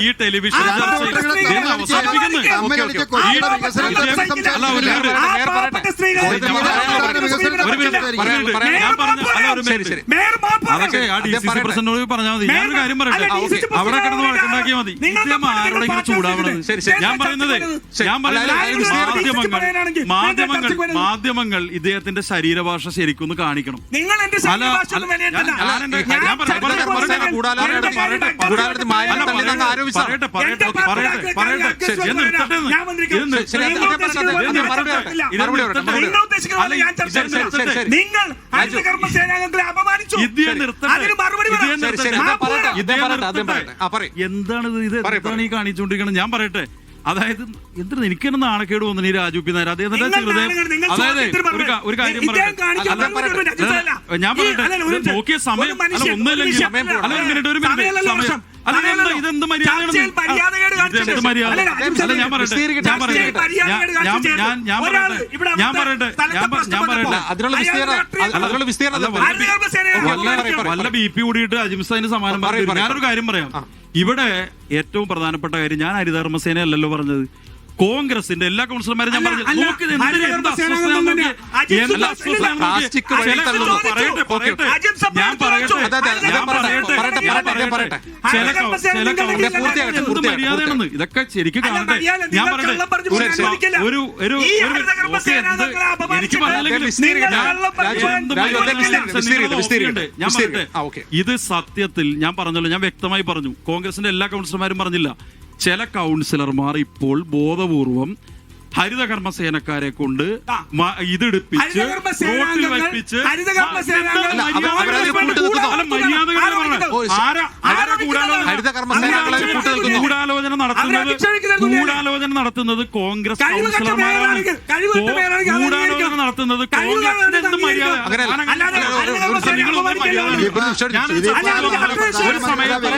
ഈ ടെലിവിഷൻ അതൊക്കെ ആ ഡി സി സി പറഞ്ഞാൽ മതി. ഞാനൊരു കാര്യം പറയട്ടെ. അവിടെ കിടന്ന് വഴക്കുണ്ടാക്കിയാൽ മതി. ആരോടെങ്കിലും ചൂടാവണം. ഞാൻ പറയുന്നത് ഞാൻ പറയുന്നത് മാധ്യമങ്ങൾ മാധ്യമങ്ങൾ ഇദ്ദേഹത്തിന്റെ ശരീരഭാഷ ശരിക്കും കാണിക്കണം നിങ്ങൾ നിങ്ങൾ അപമാനിച്ചു അതിന് ഇത് എന്താണ് ഈ കാണിച്ചുകൊണ്ടിരിക്കുന്നത് ഞാൻ പറയട്ടെ അതായത് എന്തിനാ എനിക്കെന്നെ നാണക്കേട് വന്നു നീ രാജു പി നായർ? അദ്ദേഹം അതായത് ഒരു കാര്യം ഞാൻ പറയട്ടെ. നോക്കിയ സമയം ഒന്നല്ലെങ്കിൽ ഒരു മിനിറ്റ് സമയം വല്ല ബി പി കൂടിയിട്ട് അജിംസതിന് സമാനം പറയും ഞാനൊരു കാര്യം പറയാം ഇവിടെ ഏറ്റവും പ്രധാനപ്പെട്ട കാര്യം ഞാൻ ഹരിധർമ്മസേന അല്ലല്ലോ പറഞ്ഞത് കോൺഗ്രസിന്റെ എല്ലാ കൗൺസിലർമാരും ഞാൻ പറഞ്ഞു ഇതൊക്കെ ശരിക്കും കാണട്ടെ. ഞാൻ പറയട്ടെ. ഒരു ഒരു എനിക്ക് ഞാൻ ഇത് സത്യത്തിൽ ഞാൻ പറഞ്ഞല്ലോ ഞാൻ വ്യക്തമായി പറഞ്ഞു. കോൺഗ്രസിന്റെ എല്ലാ കൗൺസിലർമാരും പറഞ്ഞില്ല ചില കൗൺസിലർമാർ ഇപ്പോൾ ബോധപൂർവം ഹരിതകർമ്മസേനക്കാരെ കൊണ്ട് ഇതെടുപ്പിച്ച് റോട്ടിൽ വയ്പ്പിച്ച് ഗൂഢാലോചന നടത്തുന്നത് ഗൂഢാലോചന നടത്തുന്നത് കോൺഗ്രസ് കൗൺസിലർമാരാണ് ഗൂഢാലോചന നടത്തുന്നത് കോൺഗ്രസ് മര്യാദ ഒരു സമയത്ത്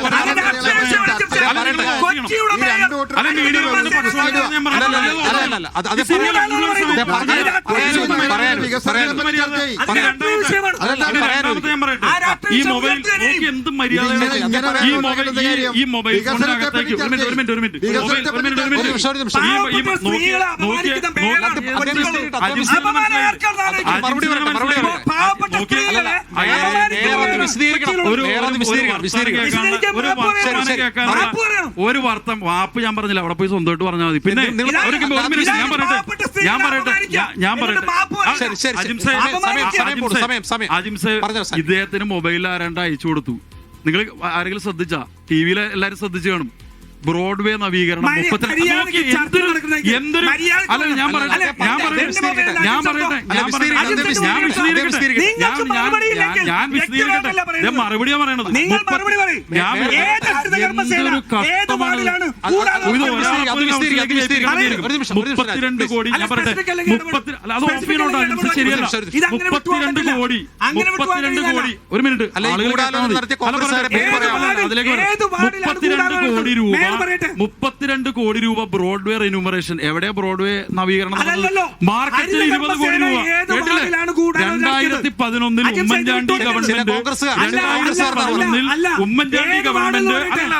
ഈ മൊബൈൽ എന്ത് മര്യാദ ഈ മൊബൈൽ ഈ മൊബൈൽ ഫോണിനകത്തേക്ക് ഒരു മിനിറ്റ് ഒരു മിനിറ്റ് ഒരു മിനിറ്റ് മൊബൈൽ ഒരു മിനിറ്റ് ഒരു മിനിറ്റ് ഒരു വിശദീകരിക്കണം ഒരു വിശദീകരിക്കണം വിശദീകരിക്കണം ഒരു കേൾക്കാൻ ഒരു വർത്തം വാപ്പ് ഞാൻ പറഞ്ഞില്ല. അവിടെ പോയി സ്വന്തമായിട്ട് പറഞ്ഞാൽ മതി. പിന്നെ ഞാൻ പറയട്ടെ? ഞാൻ പറയട്ടെ? ഞാൻ പറയട്ടെ? അജിംസെ ഇദ്ദേഹത്തിന് മൊബൈലിൽ ആരാണ്ട് അയച്ചു കൊടുത്തു. നിങ്ങൾ ആരെങ്കിലും ശ്രദ്ധിച്ചാ? ടി വിയിലെ എല്ലാരും ശ്രദ്ധിച്ചു കാണും. ബ്രോഡ്വേ നവീകരണം അല്ല ഞാൻ ഞാൻ ഞാൻ ഞാൻ ഞാൻ ഞാൻ മറുപടിയാ പറയണത്. മുപ്പത്തിരണ്ട് കോടി. ഞാൻ പറയട്ടെ. മുപ്പത്തി ശരിയല്ല. മുപ്പത്തിരണ്ട് കോടി. മുപ്പത്തിരണ്ട് കോടി. ഒരു മിനിറ്റ്. അതിലേക്ക് മുപ്പത്തിരണ്ട് കോടി രൂപ പറയട്ടെ? മുപ്പത്തിരണ്ട് കോടി രൂപ ബ്രോഡ്വേ റിന്യൂമറേഷൻ. എവിടെ ബ്രോഡ്വേ നവീകരണം മാർക്കറ്റിൽ ഇരുപത് കോടി രൂപ. രണ്ടായിരത്തി പതിനൊന്നിൽ ഉമ്മൻചാണ്ടി ഗവൺമെന്റ് രണ്ടായിരത്തി പതിനൊന്നിൽ ഉമ്മൻചാണ്ടി ഗവൺമെന്റ് അല്ല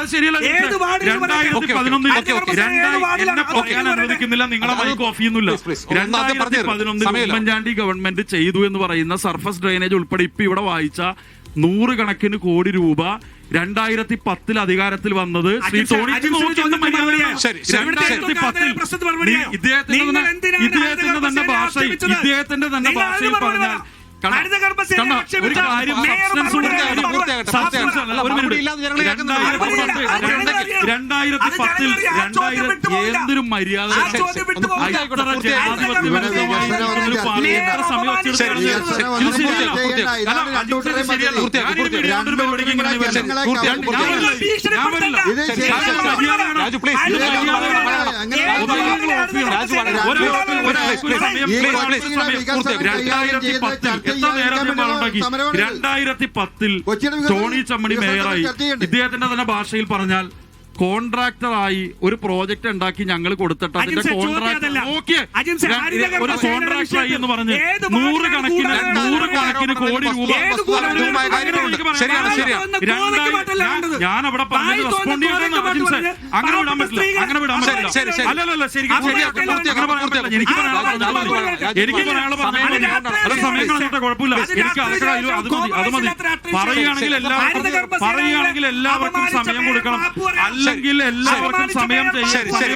അത് അനുവദിക്കുന്നില്ല നിങ്ങളെ മൈക്ക് ഓഫ് ചെയ്യുന്നില്ല. രണ്ടായിരത്തി പതിനൊന്നിൽ ഉമ്മൻചാണ്ടി ഗവൺമെന്റ് ചെയ്തു എന്ന് പറയുന്ന സർഫസ് ഡ്രെയിനേജ് ഉൾപ്പെടെ ഇപ്പൊ ഇവിടെ വായിച്ച നൂറുകണക്കിന് കോടി രൂപ രണ്ടായിരത്തി പത്തിൽ അധികാരത്തിൽ വന്നത് ശ്രീ തോണി ഇദ്ദേഹത്തിന്റെ ഇദ്ദേഹത്തിന്റെ തന്നെ ഭാഷയിൽ ഇദ്ദേഹത്തിന്റെ തന്നെ ഭാഷയിൽ പറഞ്ഞാൽ ഒരു കാര്യം ഒരു മിനിറ്റ്. രണ്ടായിരത്തി പത്തിൽ രണ്ടായിരത്തി ഏതൊരു മര്യാദ രണ്ടായിരത്തി പത്തിൽ രണ്ടായിരത്തി പത്തിൽ ടോണി ചമ്മണി മേയറായി ഇദ്ദേഹത്തിന്റെ തന്നെ ഭാഷയിൽ പറഞ്ഞാൽ കോൺട്രാക്ടറായി ഒരു പ്രോജക്റ്റ് ഉണ്ടാക്കി ഞങ്ങൾ കൊടുത്തിട്ട് അതിന്റെ കോൺട്രാക്ട് ഒരു കോൺട്രാക്ടറായി എന്ന് പറഞ്ഞ് നൂറ് കണക്കിന് നൂറ് കണക്കിന് കോടി രൂപ ഞാൻ അവിടെ പറഞ്ഞത് റെസ്പോണ്ട് ചെയ്യണമെന്ന് അങ്ങനെ വിടാൻ പറ്റില്ല. അങ്ങനെ വിടാൻ പറ്റില്ല. അല്ലല്ല ശരിക്കും. എനിക്ക് എനിക്ക് പറയാനുള്ള സമയം കളഞ്ഞിട്ട് കുഴപ്പമില്ല. എനിക്ക് അത് മതി. അത് മതി. പറയുകയാണെങ്കിൽ എല്ലാവർക്കും പറയുകയാണെങ്കിൽ എല്ലാവർക്കും സമയം കൊടുക്കണം പറയാം. അല്ലെങ്കിൽ എല്ലാവർക്കും സമയം ശരി, ശരി.